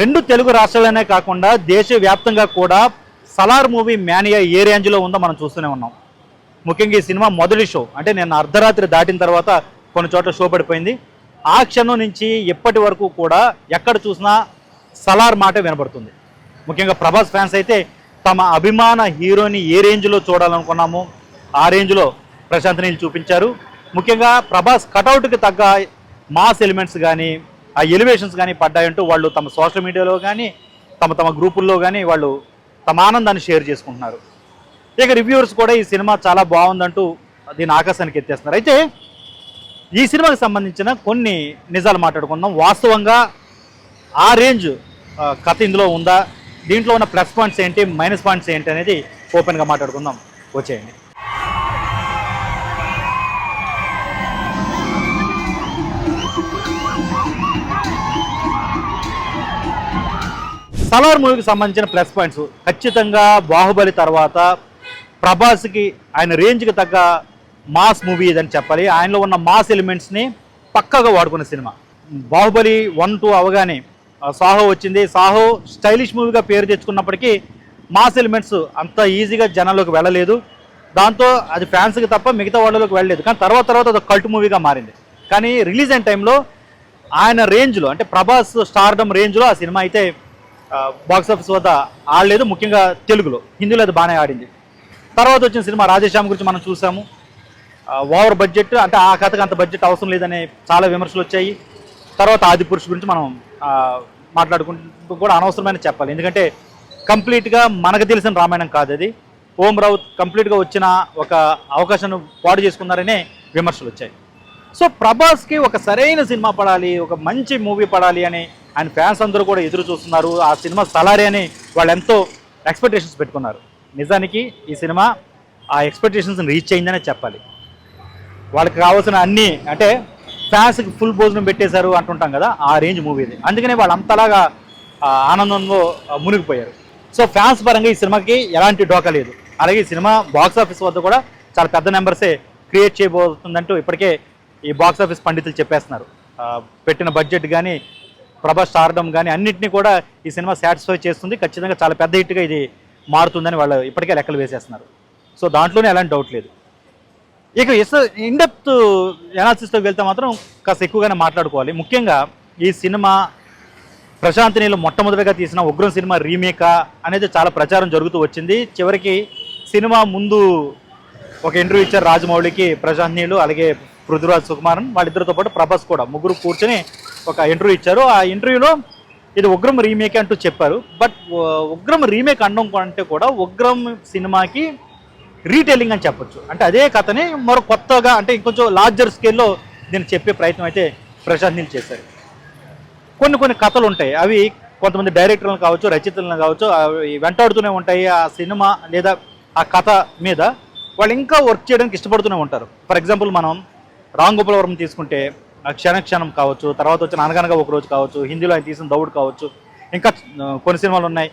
రెండు తెలుగు రాష్ట్రాలనే కాకుండా దేశవ్యాప్తంగా కూడా సలార్ మూవీ మేనియా ఏ రేంజ్లో ఉందో మనం చూస్తూనే ఉన్నాం. ముఖ్యంగా ఈ సినిమా మొదటి షో అంటే నేను అర్ధరాత్రి దాటిన తర్వాత కొన్ని చోట్ల షో పడిపోయింది. ఆ క్షణం నుంచి ఇప్పటి వరకు కూడా ఎక్కడ చూసినా సలార్ మాట వినబడుతుంది. ముఖ్యంగా ప్రభాస్ ఫ్యాన్స్ అయితే తమ అభిమాన హీరోని ఏ రేంజ్లో చూడాలనుకున్నామో ఆ రేంజ్లో ప్రశాంత్ నీళ్ళు చూపించారు. ముఖ్యంగా ప్రభాస్ కటౌట్కి తగ్గ మాస్ ఎలిమెంట్స్ కానీ ఆ ఎలివేషన్స్ కానీ పడ్డాయంటూ వాళ్ళు తమ సోషల్ మీడియాలో కానీ తమ తమ గ్రూపుల్లో కానీ వాళ్ళు తమ ఆనందాన్ని షేర్ చేసుకుంటున్నారు. ఇక రివ్యూవర్స్ కూడా ఈ సినిమా చాలా బాగుందంటూ దీని ఆకాశానికి ఎత్తేస్తున్నారు. అయితే ఈ సినిమాకి సంబంధించిన కొన్ని నిజాలు మాట్లాడుకుందాం. వాస్తవంగా ఆ రేంజ్ కథ ఇందులో ఉందా? దీంట్లో ఉన్న ప్లస్ పాయింట్స్ ఏంటి? మైనస్ పాయింట్స్ ఏంటి అనేది ఓపెన్గా మాట్లాడుకుందాం. వచ్చేయండి. సలార్ మూవీకి సంబంధించిన ప్లస్ పాయింట్స్. ఖచ్చితంగా బాహుబలి తర్వాత ప్రభాస్కి ఆయన రేంజ్కి తగ్గ మాస్ మూవీ ఇదని చెప్పాలి. ఆయనలో ఉన్న మాస్ ఎలిమెంట్స్ని పక్కగా వాడుకున్న సినిమా. బాహుబలి వన్ టూ అవగానే సాహో వచ్చింది. సాహో స్టైలిష్ మూవీగా పేరు తెచ్చుకున్నప్పటికీ మాస్ ఎలిమెంట్స్ అంత ఈజీగా జనాల్లోకి వెళ్ళలేదు. దాంతో అది ఫ్యాన్స్కి తప్ప మిగతా వాళ్ళలోకి వెళ్ళలేదు. కానీ తర్వాత తర్వాత అది కల్ట్ మూవీగా మారింది. కానీ రిలీజ్ అయిన టైంలో ఆయన రేంజ్లో అంటే ప్రభాస్ స్టార్డమ్ రేంజ్లో ఆ సినిమా అయితే బాక్స్ ఆఫీస్ వద్ద ఆడలేదు ముఖ్యంగా తెలుగులో. హిందీలో అది బాగానే ఆడింది. తర్వాత వచ్చిన సినిమా రాజేశ్యామ్ గురించి మనం చూసాము. ఓవర్ బడ్జెట్ అంటే ఆ కథకు అంత బడ్జెట్ అవసరం లేదనే చాలా విమర్శలు వచ్చాయి. తర్వాత ఆది పురుషు గురించి మనం మాట్లాడుకుంటూ కూడా అనవసరమైన చెప్పాలి. ఎందుకంటే కంప్లీట్గా మనకు తెలిసిన రామాయణం కాదు అది. ఓం రావు కంప్లీట్గా వచ్చిన ఒక అవకాశాన్ని పాడు చేసుకున్నారనే విమర్శలు వచ్చాయి. సో ప్రభాస్కి ఒక సరైన సినిమా పడాలి ఒక మంచి మూవీ పడాలి అని ఆయన ఫ్యాన్స్ అందరూ కూడా ఎదురు చూస్తున్నారు. ఆ సినిమా సలారీ అని వాళ్ళు ఎంతో ఎక్స్పెక్టేషన్స్ పెట్టుకున్నారు. నిజానికి ఈ సినిమా ఆ ఎక్స్పెక్టేషన్స్ రీచ్ అయిందనే చెప్పాలి. వాళ్ళకి కావాల్సిన అన్నీ అంటే ఫ్యాన్స్కి ఫుల్ భోజనం పెట్టేశారు అంటుంటాం కదా ఆ రేంజ్ మూవీ ఇది అందుకనే వాళ్ళు అంతలాగా ఆనందంలో మునిగిపోయారు. సో ఫ్యాన్స్ పరంగా ఈ సినిమాకి ఎలాంటి డోకా లేదు. అలాగే ఈ సినిమా బాక్స్ ఆఫీస్ వద్ద కూడా చాలా పెద్ద నెంబర్సే క్రియేట్ చేయబోతుందంటూ ఇప్పటికే ఈ బాక్స్ ఆఫీస్ పండితులు చెప్పేస్తున్నారు. పెట్టిన బడ్జెట్ కానీ ప్రభాస్ స్టార్డమ్ కానీ అన్నింటినీ కూడా ఈ సినిమా సాటిస్ఫై చేస్తుంది. ఖచ్చితంగా చాలా పెద్ద హిట్గా ఇది మారుతుందని వాళ్ళు ఇప్పటికే లెక్కలు వేసేస్తున్నారు. సో దాంట్లోనే ఎలాంటి డౌట్ లేదు. ఇక ఇస్ ఇన్డెప్త్ ఎనాలిసిస్లోకి వెళ్తే మాత్రం కాస్త ఎక్కువగానే మాట్లాడుకోవాలి. ముఖ్యంగా ఈ సినిమా ప్రశాంత్ నీళ్ళు మొట్టమొదటిగా తీసిన ఉగ్రం సినిమా రీమేకా అనేది చాలా ప్రచారం జరుగుతూ వచ్చింది. చివరికి సినిమా ముందు ఒక ఇంటర్వ్యూ ఇచ్చారు రాజమౌళికి ప్రశాంత్ నీళ్ళు అలాగే పృథ్వీరాజ్ సుకుమారన్ వాళ్ళిద్దరితో పాటు ప్రభాస్ కూడా ముగ్గురు కూర్చొని ఒక ఇంటర్వ్యూ ఇచ్చారు. ఆ ఇంటర్వ్యూలో ఇది ఉగ్రం రీమేక్ అంటూ చెప్పారు. బట్ ఉగ్రం రీమేక్ అనడం అంటే కూడా ఉగ్రం సినిమాకి రీటెలింగ్ అని చెప్పొచ్చు. అంటే అదే కథని మరో కొత్తగా అంటే ఇంకొంచెం లార్జర్ స్కేల్లో దీన్ని చెప్పే ప్రయత్నం అయితే ప్రశాంత్ నీళ్ళు చేశారు. కొన్ని కొన్ని కథలు ఉంటాయి. అవి కొంతమంది డైరెక్టర్లను కావచ్చు రచయితలను కావచ్చు అవి వెంటాడుతూనే ఉంటాయి. ఆ సినిమా లేదా ఆ కథ మీద వాళ్ళు ఇంకా వర్క్ చేయడానికి ఇష్టపడుతూనే ఉంటారు. ఫర్ ఎగ్జాంపుల్ మనం రామ్ గోపాలవరం తీసుకుంటే ఆ క్షణ క్షణం కావచ్చు తర్వాత వచ్చిన అనగనగా ఒక రోజు కావచ్చు హిందీలో ఆయన తీసిన దౌడ్ కావచ్చు ఇంకా కొన్ని సినిమాలు ఉన్నాయి.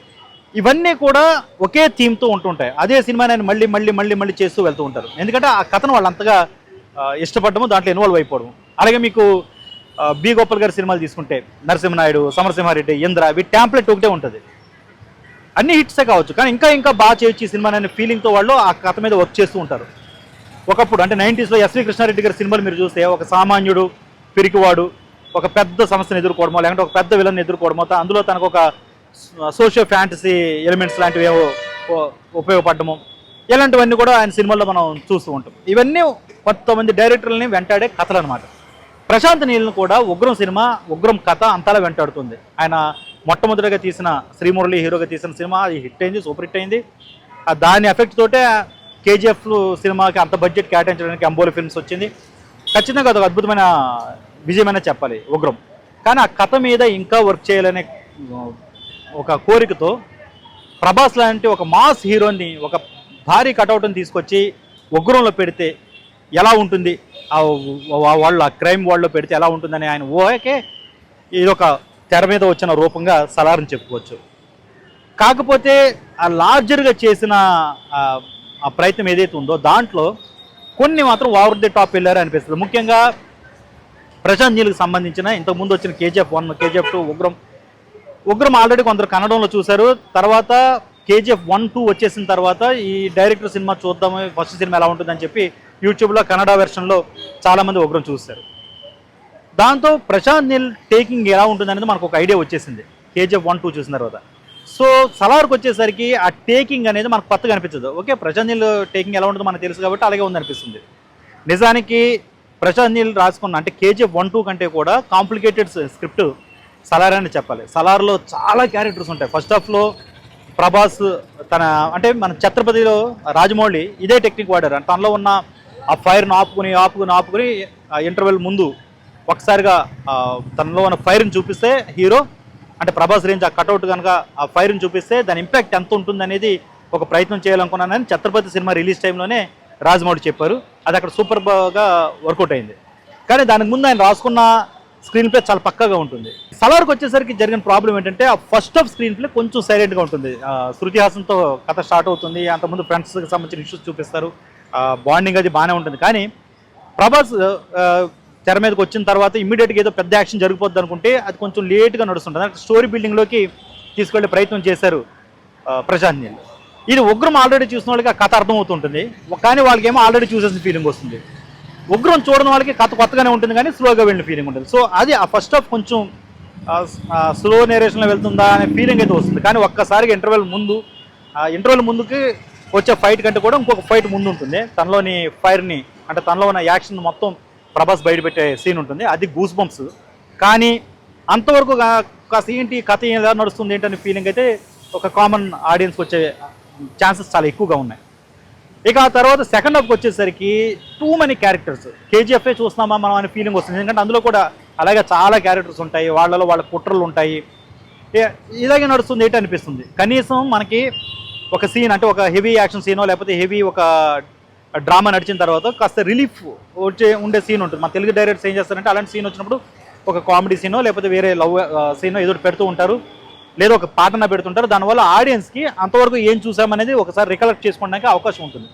ఇవన్నీ కూడా ఒకే థీమ్తో ఉంటుంటాయి. అదే సినిమాని ఆయన మళ్ళీ మళ్ళీ మళ్ళీ మళ్ళీ చేస్తూ వెళ్తూ ఉంటారు. ఎందుకంటే ఆ కథను వాళ్ళు అంతగా ఇష్టపడము దాంట్లో ఇన్వాల్వ్ అయిపోవడం అలాగే మీకు బి గోపాల్ గారి సినిమాలు తీసుకుంటే నరసింహనాయుడు సమరసింహారెడ్డి ఇంద్ర వీటి ట్యాంప్లెట్ ఒకటే ఉంటుంది. అన్ని హిట్సే కావచ్చు కానీ ఇంకా ఇంకా బాగా చేయొచ్చు ఈ సినిమా అనే ఫీలింగ్తో వాళ్ళు ఆ కథ మీద వర్క్ చేస్తూ ఉంటారు. ఒకప్పుడు అంటే నైంటీస్లో ఎస్వి కృష్ణారెడ్డి గారి సినిమాలు మీరు చూస్తే ఒక సామాన్యుడు పిరికివాడు ఒక పెద్ద సమస్యను ఎదుర్కోవడమో లేకుంటే ఒక పెద్ద విలన్ ఎదుర్కోవడమో అందులో తనకు ఒక సోషియో ఫ్యాంటసీ ఎలిమెంట్స్ లాంటివి ఏవో ఉపయోగపడము ఇలాంటివన్నీ కూడా ఆయన సినిమాల్లో మనం చూస్తూ ఉంటాం. ఇవన్నీ కొంతమంది డైరెక్టర్లని వెంటాడే కథలు అనమాట ప్రశాంత్ నీల్ని కూడా ఉగ్రం సినిమా ఉగ్రం కథ అంతలా వెంటాడుతుంది. ఆయన మొట్టమొదటిగా తీసిన శ్రీమురళి హీరోగా తీసిన సినిమా అది హిట్ అయింది సూపర్ హిట్ అయింది. దాని ఎఫెక్ట్ తోటే కేజీఎఫ్ సినిమాకి అంత బడ్జెట్ కేటాయించడానికి అంబోలి ఫిల్మ్స్ వచ్చింది. ఖచ్చితంగా అదొక అద్భుతమైన విజయమైన చెప్పాలి ఉగ్రం. కానీ ఆ కథ మీద ఇంకా వర్క్ చేయాలనే ఒక కోరికతో ప్రభాస్ లాంటి ఒక మాస్ హీరోని ఒక భారీ కటౌట్ని తీసుకొచ్చి ఉగ్రంలో పెడితే ఎలా ఉంటుంది? ఆ వాళ్ళు ఆ క్రైమ్ వరల్డ్లో పెడితే ఎలా ఉంటుందని ఆయన ఓకే ఇది ఒక తెర మీద వచ్చిన రూపంగా సలారని చెప్పుకోవచ్చు. కాకపోతే ఆ లార్జర్గా చేసిన ప్రయత్నం ఏదైతే ఉందో దాంట్లో కొన్ని మాత్రం ఓవర్ ది టాప్ వెళ్ళారు అనిపిస్తుంది. ముఖ్యంగా ప్రశాంత్ నీళ్ళకి సంబంధించిన ఇంతకుముందు వచ్చిన KGF one KGF two Ugram. Ugram already కొందరు కన్నడంలో చూశారు. తర్వాత కేజీఎఫ్ వన్ టూ వచ్చేసిన తర్వాత ఈ డైరెక్టర్ సినిమా చూద్దాము ఫస్ట్ సినిమా ఎలా ఉంటుందని చెప్పి యూట్యూబ్లో కన్నడ వెర్షన్లో చాలామంది ఉగ్రం చూస్తారు దాంతో ప్రశాంత్ నీల్ టేకింగ్ ఎలా ఉంటుంది అనేది మనకు ఒక ఐడియా వచ్చేసింది. కేజీఎఫ్ వన్ టూ చూసిన తర్వాత. సో సలార్కి వచ్చేసరికి ఆ టేకింగ్ అనేది మనకు కొత్తగా అనిపించదు. ఓకే ప్రశాంత్ నీళ్ళు టేకింగ్ ఎలా ఉంటుందో మనకు తెలుసు కాబట్టి అలాగే ఉందనిపిస్తుంది. నిజానికి ప్రశాంత్ నీళ్ళు రాసుకున్న అంటే కేజీఎఫ్ వన్ టూ కంటే కూడా కాంప్లికేటెడ్ స్క్రిప్ట్ సలార్ అని చెప్పాలి. సలార్లో చాలా క్యారెక్టర్స్ ఉంటాయి. ఫస్ట్ హాఫ్లో ప్రభాస్ తన అంటే మన ఛత్రపతిలో రాజమౌళి ఇదే టెక్నిక్ వాడారు. తనలో ఉన్న ఆ ఫైర్ను ఆపుకుని ఆపుకుని ఆపుకుని ఇంటర్వెల్ ముందు ఒకసారిగా తనలో ఉన్న ఫైర్ని చూపిస్తే హీరో అంటే ప్రభాస్ రేంజ్ ఆ కట్అవుట్ కనుక ఆ ఫైర్ని చూపిస్తే దాని ఇంపాక్ట్ ఎంత ఉంటుంది అనేది ఒక ప్రయత్నం చేయాలనుకున్నానని ఛత్రపతి సినిమా రిలీజ్ టైంలోనే రాజమౌళి చెప్పారు. అది అక్కడ సూపర్గా వర్కౌట్ అయింది. కానీ దానికి ముందు ఆయన రాసుకున్న స్క్రీన్ ప్లే చాలా పక్కగా ఉంటుంది. సలార్కి వచ్చేసరికి జరిగిన ప్రాబ్లం ఏంటంటే ఆ ఫస్ట్ ఆఫ్ స్క్రీన్ ప్లే కొంచెం సైలెంట్గా ఉంటుంది. ఆ, శృతి హాసన్తో కథ స్టార్ట్ అవుతుంది. అంతకుముందు ఫ్రెండ్స్కి సంబంధించిన ఇష్యూస్ చూపిస్తారు. బాండింగ్ అది బాగానే ఉంటుంది. కానీ ప్రభాస్ తెర మీదకి వచ్చిన తర్వాత ఇమ్మీడియట్గా ఏదో పెద్ద యాక్షన్ జరిగిపోద్ది అనుకుంటే అది కొంచెం లేట్గా నడుస్తుంటుంది. అంటే స్టోరీ బిల్డింగ్లోకి తీసుకెళ్ళే ప్రయత్నం చేశారు ఆ, ప్రశాంత్ ఇది ఉగ్రం ఆల్రెడీ చూసిన వాళ్ళకి ఆ కథ అర్థమవుతుంటుంది. కానీ వాళ్ళకేమో ఆల్రెడీ చూసేసిన ఫీలింగ్ వస్తుంది. ఉగ్రం చూడని వాళ్ళకి కథ కొత్తగానే ఉంటుంది కానీ స్లోగా వెళ్ళిన ఫీలింగ్ ఉంటుంది. సో అది ఆ ఫస్ట్ హాఫ్ కొంచెం స్లో నేరేషన్లో వెళ్తుందా అనే ఫీలింగ్ అయితే వస్తుంది. కానీ ఒక్కసారిగా ఇంటర్వెల్ ముందు ఆ ఇంటర్వెల్ ముందుకి వచ్చే ఫైట్ కంటే కూడా ఇంకొక ఫైట్ ముందు ఉంటుంది. తనలోని ఫైర్ని అంటే తనలో ఉన్న యాక్షన్ మొత్తం ప్రభాస్ బయటపెట్టే సీన్ ఉంటుంది. అది గూస్ బంప్స్ కానీ అంతవరకు కాస్త ఏంటి? కథ ఎలా నడుస్తుంది ఏంటనే ఫీలింగ్ అయితే ఒక కామన్ ఆడియన్స్కి వచ్చే ఛాన్సెస్ చాలా ఎక్కువగా ఉన్నాయి. ఇక ఆ తర్వాత సెకండ్ హాఫ్కి వచ్చేసరికి టూ మనీ క్యారెక్టర్స్ కేజీఎఫ్ఏ చూస్తున్నామా మనం అనే ఫీలింగ్ వస్తుంది. ఎందుకంటే అందులో కూడా అలాగే చాలా క్యారెక్టర్స్ ఉంటాయి. వాళ్ళలో వాళ్ళ కుట్రలు ఉంటాయి. ఇలాగే నడుస్తుంది ఏంటి అనిపిస్తుంది. కనీసం మనకి ఒక సీన్ అంటే ఒక హెవీ యాక్షన్ సీనో లేకపోతే హెవీ ఒక డ్రామా నడిచిన తర్వాత కాస్త రిలీఫ్ వచ్చే ఉండే సీన్ ఉంటుంది. మా తెలుగు డైరెక్టర్స్ ఏం చేస్తారంటే అలాంటి సీన్ వచ్చినప్పుడు ఒక కామెడీ సీనో లేకపోతే వేరే లవ్ సీనో ఏదో పెడుతూ ఉంటారు. లేదా ఒక పాటన పెడుతుంటారు. దానివల్ల ఆడియన్స్కి అంతవరకు ఏం చూసామనేది ఒకసారి రికలెక్ట్ చేసుకోవడానికి అవకాశం ఉంటుంది.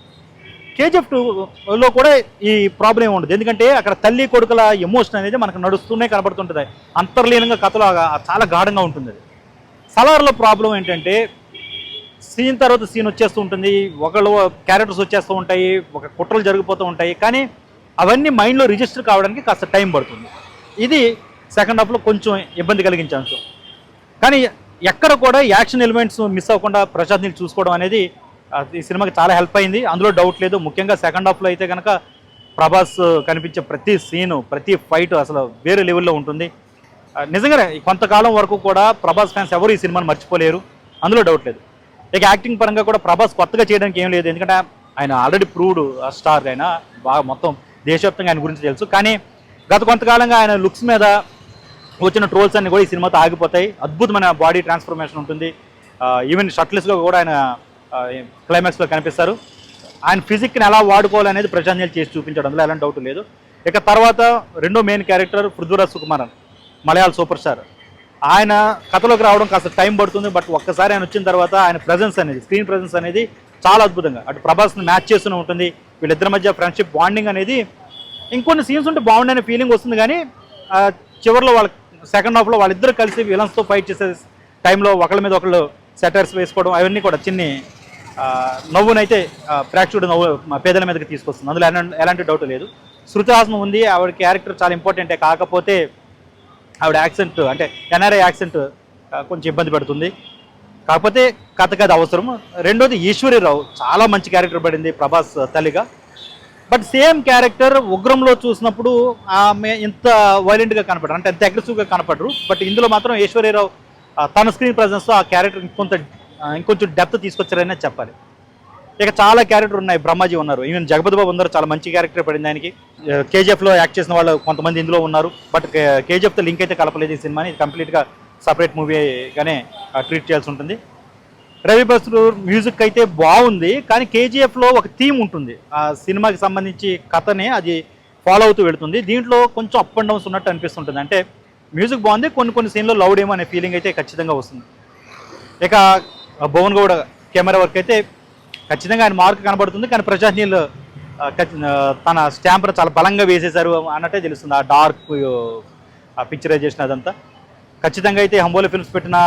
కేజీఎఫ్లో కూడా ఈ ప్రాబ్లం ఉండదు. ఎందుకంటే అక్కడ తల్లి కొడుకుల ఎమోషన్ అనేది మనకు నడుస్తూనే కనబడుతుంటుంది. అంతర్లీనంగా కథలో చాలా గాఢంగా ఉంటుంది అది సలార్లో ప్రాబ్లం ఏంటంటే సీన్ తర్వాత సీన్ వచ్చేస్తూ ఉంటుంది. ఒకళ్ళు క్యారెక్టర్స్ వచ్చేస్తూ ఉంటాయి. ఒక కుట్రలు జరిగిపోతూ ఉంటాయి. కానీ అవన్నీ మైండ్లో రిజిస్టర్ కావడానికి కాస్త టైం పడుతుంది. ఇది సెకండ్ హాఫ్లో కొంచెం ఇబ్బంది కలిగించాను కానీ ఎక్కడ కూడా యాక్షన్ ఎలిమెంట్స్ మిస్ అవ్వకుండా ప్రశాంత్ నీళ్ళు చూసుకోవడం అనేది ఈ సినిమాకి చాలా హెల్ప్ అయింది. అందులో డౌట్ లేదు. ముఖ్యంగా సెకండ్ హాఫ్లో అయితే కనుక ప్రభాస్ కనిపించే ప్రతి సీను ప్రతి ఫైట్ అసలు వేరే లెవెల్లో ఉంటుంది. నిజంగానే కొంతకాలం వరకు కూడా ప్రభాస్ ఫ్యాన్స్ ఎవరు ఈ సినిమాని మర్చిపోలేరు. అందులో డౌట్ లేదు. ఇక యాక్టింగ్ పరంగా కూడా ప్రభాస్ కొత్తగా చేయడానికి ఏం లేదు. ఎందుకంటే ఆయన ఆల్రెడీ ప్రూవ్డ్ స్టార్ ఆయన. బాగా మొత్తం దేశవ్యాప్తంగా ఆయన గురించి తెలుసు. కానీ గత కొంతకాలంగా ఆయన లుక్స్ మీద వచ్చిన ట్రోల్స్ అన్ని కూడా ఈ సినిమాతో ఆగిపోతాయి. అద్భుతమైన బాడీ ట్రాన్స్ఫర్మేషన్ ఉంటుంది. ఈవెన్ షర్ట్లెస్గా కూడా ఆయన క్లైమాక్స్లో కనిపిస్తారు. ఆయన ఫిజిక్ని ఎలా వాడుకోవాలనేది ప్రశాంత్ చేసి చూపించాడు అందులో ఎలాంటి డౌట్ లేదు. ఇక తర్వాత రెండో మెయిన్ క్యారెక్టర్ పృథ్వరాజ్ సుకుమారన్ మలయాళ సూపర్ స్టార్. ఆయన కథలోకి రావడం కాస్త టైం పడుతుంది బట్ ఒక్కసారి ఆయన వచ్చిన తర్వాత ఆయన ప్రెజెన్స్ అనేది స్క్రీన్ ప్రజెన్స్ అనేది చాలా అద్భుతంగా. అటు ప్రభాస్ని మ్యాచ్ చేస్తూనే ఉంటుంది. వీళ్ళిద్దరి మధ్య ఫ్రెండ్షిప్ బాండింగ్ అనేది ఇంకొన్ని సీన్స్ ఉంటే బాగుండనే ఫీలింగ్ వస్తుంది కానీ చివరిలో వాళ్ళ సెకండ్ హాఫ్లో వాళ్ళిద్దరు కలిసి విలన్స్తో ఫైట్ చేసే టైంలో ఒకళ్ళ మీద ఒకళ్ళు సెటర్స్ వేసుకోవడం అవన్నీ కూడా చిన్ని నవ్వునైతే ప్రేక్షకుడు నవ్వు మా పేదల మీదకి తీసుకొస్తుంది. అందులో ఎలాంటి- డౌట్ లేదు. శృతి ఉంది. ఆవిడ క్యారెక్టర్ చాలా ఇంపార్టెంటే కాకపోతే ఆవిడ యాక్సెంట్ అంటే ఎన్ఆర్ఐ యాక్సెంట్ కొంచెం ఇబ్బంది పెడుతుంది. కాకపోతే కథకి అది అవసరం రెండోది ఈశ్వరీరావు చాలా మంచి క్యారెక్టర్ పడింది ప్రభాస్ తల్లిగా. బట్ సేమ్ క్యారెక్టర్ ఉగ్రంలో చూసినప్పుడు ఆమె ఇంత వైలెంట్గా కనపడరు. అంటే అంత అగ్రెసివ్గా కనపడరు. బట్ ఇందులో మాత్రం ఈశ్వరీరావు ఆ, తన స్క్రీన్ ప్రజెన్స్తో ఆ క్యారెక్టర్ ఇంకొంత ఇంకొంచెం డెప్త్ తీసుకొచ్చారనే చెప్పాలి. ఇక చాలా క్యారెక్టర్ ఉన్నాయి. బ్రహ్మాజీ ఉన్నారు. ఈవెన్ జగపతి బాబు ఉన్నారు. చాలా మంచి క్యారెక్టర్ పడింది ఆయనకి. కేజీఎఫ్లో యాక్ట్ చేసిన వాళ్ళు కొంతమంది ఇందులో ఉన్నారు. బట్ కేజీఎఫ్తో లింక్ అయితే కలపలేదు ఈ సినిమాని. ఇది కంప్లీట్గా సపరేట్ మూవీగానే ట్రీట్ చేయాల్సి ఉంటుంది. రవి బస్రూర్ మ్యూజిక్ అయితే బాగుంది. కానీ కేజీఎఫ్లో ఒక థీమ్ ఉంటుంది. ఆ సినిమాకి సంబంధించి కథనే అది ఫాలో అవుతూ వెళుతుంది. దీంట్లో కొంచెం అప్ అండ్ డౌన్స్ ఉన్నట్టు అనిపిస్తుంటుంది. అంటే మ్యూజిక్ బాగుంది. కొన్ని కొన్ని సీన్లో లౌడ్ ఏమో అనే ఫీలింగ్ అయితే ఖచ్చితంగా వస్తుంది. ఇక భువన్ గౌడ కెమెరా వర్క్ అయితే ఖచ్చితంగా ఆయన మార్క్ కనబడుతుంది కానీ ప్రశాంత్ తన స్టాంపర్ చాలా బలంగా వేసేశారు అన్నట్టే తెలుస్తుంది ఆ డార్క్ పిక్చరైజేషన్ అదంతా. ఖచ్చితంగా అయితే హంబోలి ఫిల్మ్స్ పెట్టిన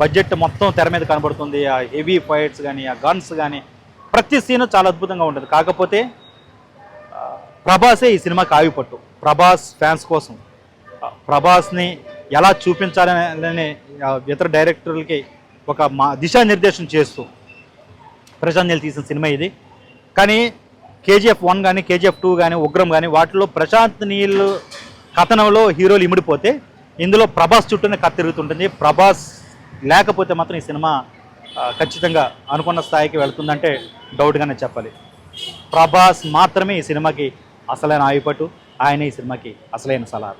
బడ్జెట్ మొత్తం తెర మీద కనబడుతుంది ఆ హెవీ ఫైట్స్ కానీ ఆ గన్స్ కానీ ప్రతి సీన్ చాలా అద్భుతంగా ఉంటుంది. కాకపోతే ప్రభాసే ఈ సినిమాకి ఆవిపట్టు ప్రభాస్ ఫ్యాన్స్ కోసం. ప్రభాస్ని ఎలా చూపించాలని ఇతర డైరెక్టర్లకి ఒక మా దిశానిర్దేశం చేస్తూ ప్రశాంత్ నీల్ తీసిన సినిమా ఇది. కానీ కేజీఎఫ్ వన్ కానీ కేజీఎఫ్ టూ కానీ ఉగ్రం కానీ వాటిలో ప్రశాంత్ నీల్ కథనంలో హీరోలు ఇమిడిపోతే ఇందులో ప్రభాస్ చుట్టూనే కథ తిరుగుతుంటుంది. ప్రభాస్ లేకపోతే మాత్రం ఈ సినిమా ఖచ్చితంగా అనుకున్న స్థాయికి వెళ్తుందంటే డౌట్గానే చెప్పాలి. ప్రభాస్ మాత్రమే ఈ సినిమాకి అసలైన ఆయుపట్టు. ఆయన ఈ సినిమాకి అసలైన సలహా